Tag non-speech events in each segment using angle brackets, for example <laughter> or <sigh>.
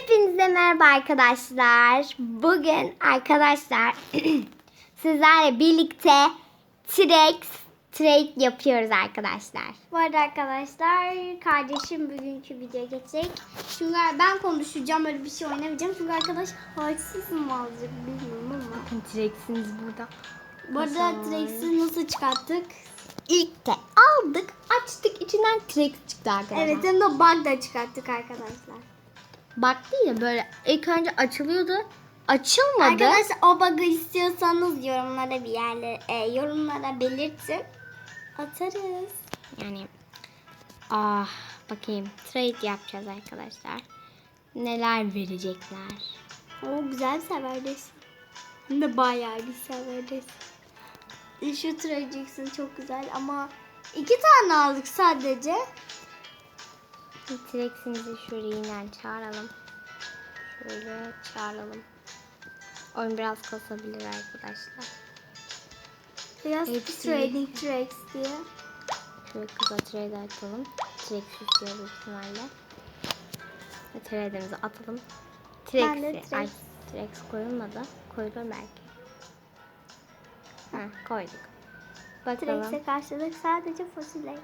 Hepinize merhaba arkadaşlar. Bugün arkadaşlar <clears throat> sizlerle birlikte T-Rex trade yapıyoruz arkadaşlar. Bu arada arkadaşlar kardeşim bugünkü videoya geçecek. Çünkü ben konuşacağım öyle bir şey oynamayacağım. Çünkü arkadaş haksız mı alacak bilmiyorum ama. Bakın T-Rex'iniz burada. Bu arada Trex'i nasıl çıkarttık? İlk de aldık, açtık, içinden T-Rex çıktı arkadaşlar. Evet hem de bug da çıkarttık arkadaşlar. Bak değil de böyle ilk önce açılıyordu. Açılmadı. Arkadaşlar o bug'ı istiyorsanız yorumlara bir yerlere, e, yorumlara belirtin. Atarız. Yani ah bakayım trade yapacağız arkadaşlar. Neler verecekler? O güzel bir severdesin. Hem de bayağı bir severdesin. Şu Trajix'in çok güzel ama iki tane aldık sadece. T-Rex'imizi şöyle yine çağıralım. Şöyle çağıralım. Oyun biraz kasabilir arkadaşlar. Biraz Hepsi- Trading Tracks diye. Şöyle kısa trade atalım. T-Rex istiyor büyük ihtimalle. Ve trade'imizi atalım. T-Rex'i, ay T-Rex. T-Rex koyulmadı. Koyulur belki. Ha koyduk. Bakalım. Trex'e karşılık sadece fosil ek.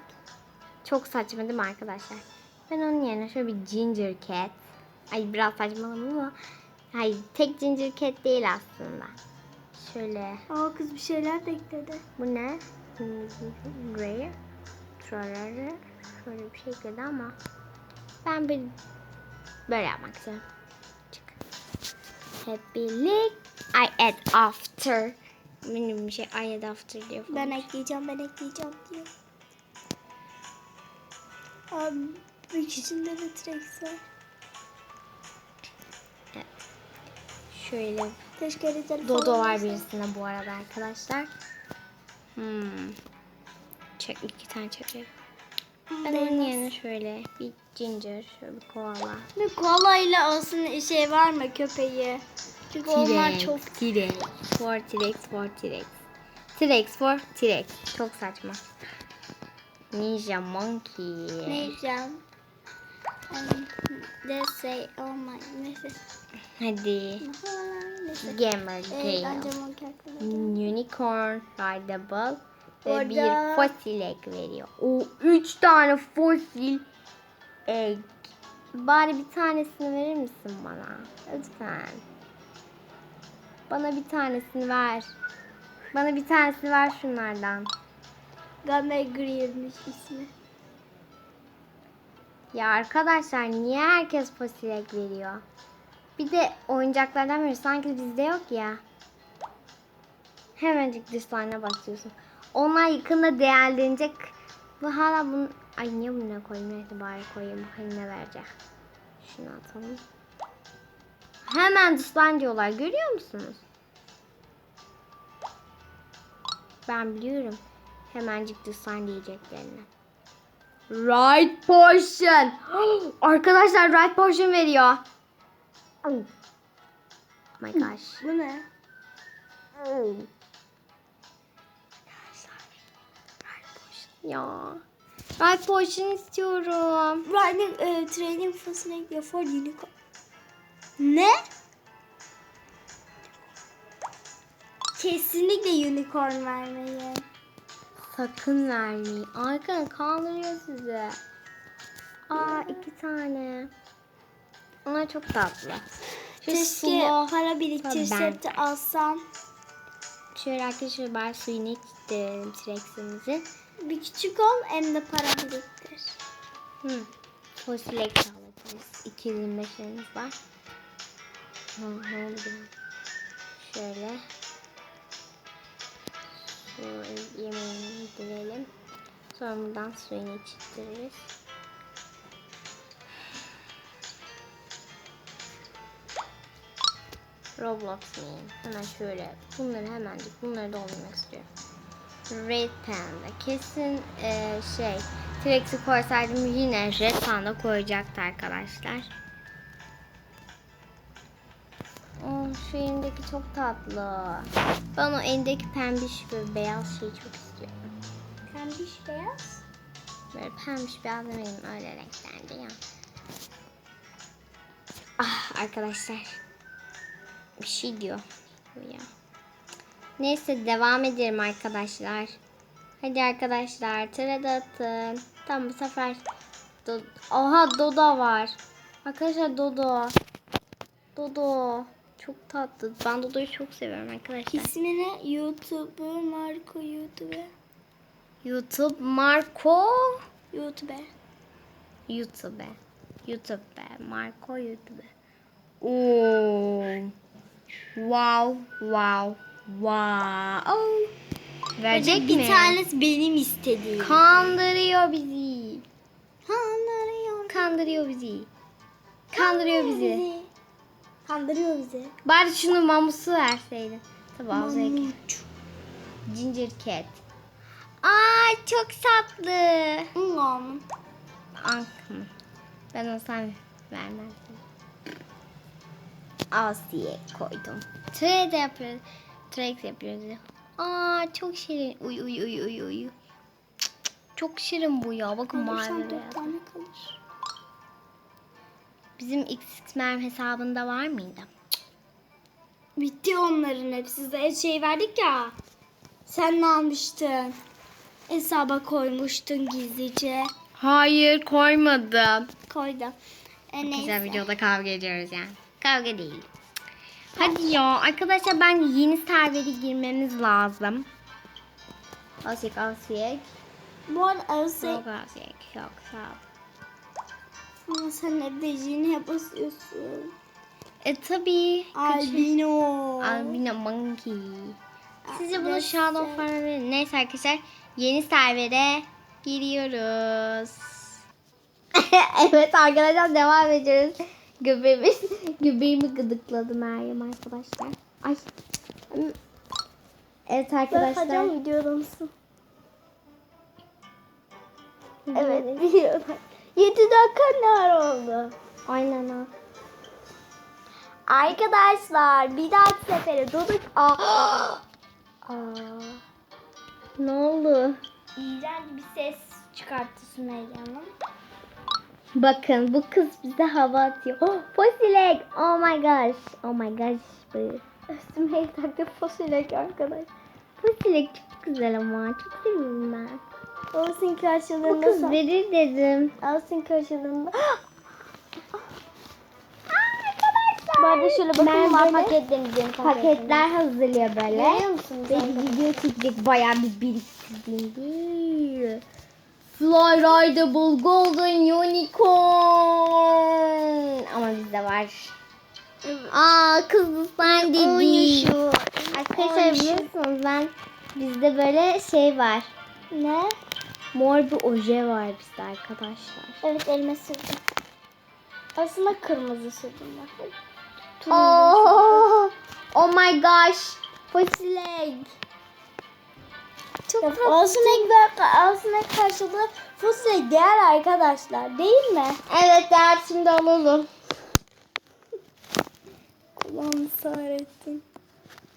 Çok saçma değil mi arkadaşlar? Ben onun yerine şöyle bir ginger cat. Ay biraz saçmaladım ama. Hayır tek ginger cat değil aslında. Şöyle. Aa kız bir şeyler de ekledi. Bu ne? <laughs> Rare. Trarare. Şöyle bir şey ekledi ama. Ben bir böyle yapmak istiyorum. Çık. Birlikte. I add after. Benim bir şey I add after diyor. Ben ekleyeceğim ben ekleyeceğim diye. Abi bir kişinde de Trex var. Şöyle Keşke Dodo var birisinde bu arada arkadaşlar. Hmm. Çek iki tane çekeceğim. Ben onun yerine şöyle bir ginger, şöyle bir koala. Bir kola ile olsun şey var mı köpeği? Çünkü onlar çok T-Rex. For T-Rex, for T-Rex. T-Rex for T-Rex. Çok saçma. Ninja Monkey. ne they say oh my neyse. Hadi. Gamer geldi. Unicorn, Rideable ve Orada- bir fosil ek veriyor. O üç tane fosil ek. Bari bir tanesini verir misin bana? Lütfen. Bana bir tanesini ver. Bana bir tanesini ver şunlardan. Gamer Green'miş ismi. Ya arkadaşlar niye herkes fosil ek veriyor? Bir de oyuncaklardan biri sanki bizde yok ya. Hemencik dışlarına bakıyorsun. Onlar yakında değerlenecek. Bu hala bunu... Ay niye bunu koyayım? Neyse bari koyayım. Bakayım ne verecek. Şunu atalım. Hemen dışlan diyorlar. Görüyor musunuz? Ben biliyorum. Hemencik dışlan diyeceklerini. Right portion. <gasps> Arkadaşlar right portion veriyor. Oh my gosh. Bu ne? Ya. Right portion istiyorum. Riding e, training facility for unicorn. Ne? Kesinlikle unicorn vermeyi. Sakın vermeyin. Arkadan kandırıyor sizi. Aa iki tane. Onlar çok tatlı. Şu Keşke para biriktirsek de alsam. Şöyle arkadaşlar ben suyunu içtim T-Rex'imizi. Bir küçük ol hem de para biriktir. Hı. Fosil ek alabiliriz. 225 liramız var. Ne, ne oldu? Şöyle. Şu yemeğini indirelim. Sonra buradan suyunu içtiririz. Roblox miyim? Hemen şöyle. Bunları hemencik. Bunları doldurmak istiyorum. Red Panda. Kesin e, şey T-Rex'i koysaydım yine Red Panda koyacaktı arkadaşlar. Oh, şu elindeki çok tatlı. Ben o elindeki pembiş böyle beyaz şeyi çok istiyorum. Pembiş beyaz. Böyle pembiş beyaz demeyelim öyle renklerde ya. Ah arkadaşlar. Bir şey diyor. Bu ya. Neyse devam edelim arkadaşlar. Hadi arkadaşlar tıra atın. Tam bu sefer Do- Aha Dodo var. Arkadaşlar Dodo. Dodo. Çok tatlı. Ben Dodo'yu çok seviyorum arkadaşlar. İsmini YouTuber, Marco YouTuber. YouTube Marco YouTuber. YouTube. YouTube. Marco YouTube. Oo. Wow, wow, wow. Verecek bir mi? tanesi benim istediğim. Kandırıyor bizi. Kandırıyor. Kandırıyor bizi. Kandırıyor bizi. Kandırıyor bizi. Bari şunu mamusu verseydin. Tabii ağzı ek- Mamuç. Ginger cat. Aa çok tatlı. Ulan. Ank mı? Ben olsam vermezdim. Asiye koydum. Trade yapıyoruz. Trade yapıyoruz. Aa çok şirin. Uy uy uy uy uy. Çok şirin bu ya. Bakın mavi. dört tane kalır. Bizim X-Men hesabında var mıydı? Bitti onların hepsi. Size şey verdik ya. Sen ne almıştın? Hesaba koymuştun gizlice. Hayır koymadım. Koydum. E, Güzel neyse. videoda kavga ediyoruz yani. Kavga değil. Hadi ya arkadaşlar ben yeni serveri girmemiz lazım. Asik asik. Bu arada arası Çok asik. Çok sağ ol. Ama sen jine basıyorsun. E. Küçük. Albino. Albino monkey. Sizce bunu Shadow falan verin. Neyse arkadaşlar yeni servere giriyoruz. <laughs> evet arkadaşlar devam ediyoruz. Göbeğimi, göbeğimi gıdıkladı Meryem arkadaşlar. Ay. Evet arkadaşlar. Bakacağım videoda mısın? Evet biliyorum. 7 dakika ne oldu? Aynen ha. Arkadaşlar bir dahaki sefere Duduk... Aa, <gasps> Aa. Ne oldu? iğrenç bir ses çıkarttı Sümeyye Hanım. Bakın bu kız bize hava atıyor. Oh, Fosilek. Oh my gosh. Oh my gosh. Sümeyye taktı fosilek arkadaş. Fosilek çok güzel ama. Çok seviyorum ben. Olsun Bu karşılığında... kız sa- verir dedim. Olsun karşılığında... <gasps> Arkadaşlar. Bu arada şöyle bakın Ben böyle paketlerimizin Paketler hazırlıyor böyle. Görüyor musunuz? Ve video çekecek bayağı bir biriktirdiğim değil. Fly Rideable Golden Unicorn. Ama bizde var. Aa kızı sen dedi. Arkadaşlar biliyorsunuz ben bizde böyle şey var. Ne? Mor bir oje var bizde arkadaşlar. Evet elime sürdüm. Aslında kırmızı sürdüm ben. Oh, oh my gosh. Fosilek. Çok tatlı. Olsun ek karşılığı fosil değer arkadaşlar değil mi? Evet değer şimdi alalım. Kulağımı sağır ettin.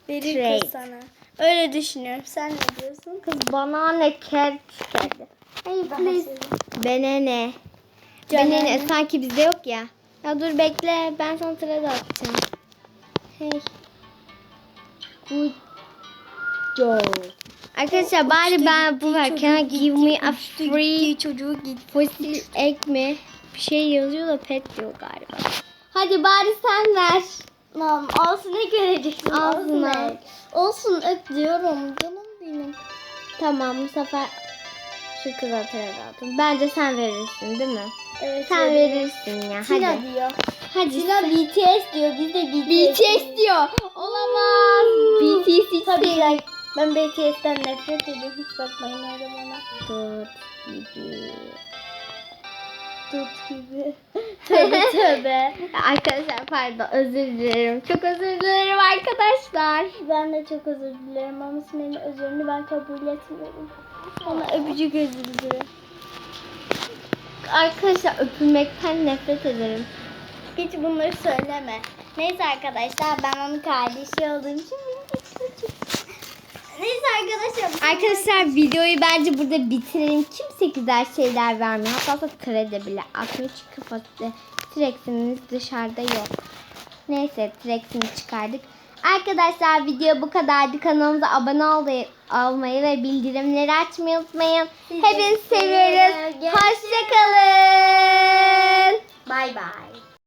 Verir sana. Öyle düşünüyorum. Sen ne diyorsun? Kız bana ne cat geldi. Hey please. Benene. Canane. Benene sanki bizde yok ya. Ya dur bekle ben sana trade atacağım. Hey. Good job. Arkadaşlar bari ben bu I give me a free çocuğu git. fosil egg mi? Bir şey yazıyor da pet diyor galiba. Hadi bari sen ver. Tamam ne göreceksin? Ağzına. Olsun ek. Olsun öp diyorum. Canım benim. Tamam bu sefer şu trade atın. Bence sen verirsin değil mi? Evet. Sen öyle. verirsin ya. Tina Hadi. diyor. Hadi. Tina BTS diyor. Biz de BTS. BTS diyor. Olamaz. BTS hiç Tabii değil. ben, ben BTS'ten nefret ediyorum. Hiç bakmayın öyle bana. Tut gibi. Tut gibi. <laughs> tövbe tövbe. Arkadaşlar pardon özür dilerim. Çok özür dilerim arkadaşlar. Ben de çok özür dilerim ama senin özrünü ben kabul etmiyorum. Ona öpücük özür dilerim. Arkadaşlar öpülmekten nefret ederim. Hiç bunları söyleme. Neyse arkadaşlar ben onun kardeşi olduğum için. Neyse arkadaşlar. Arkadaşlar videoyu bence burada bitirelim. Kimse güzel şeyler vermiyor. Hatta kredi bile atmıyor çünkü fazla T-Rex'imiz dışarıda yok. Neyse T-Rex'ini çıkardık. Arkadaşlar video bu kadardı. Kanalımıza abone olmayı, olmayı ve bildirimleri açmayı unutmayın. Sizi Hepinizi seviyoruz. Hoşçakalın. Bay bay.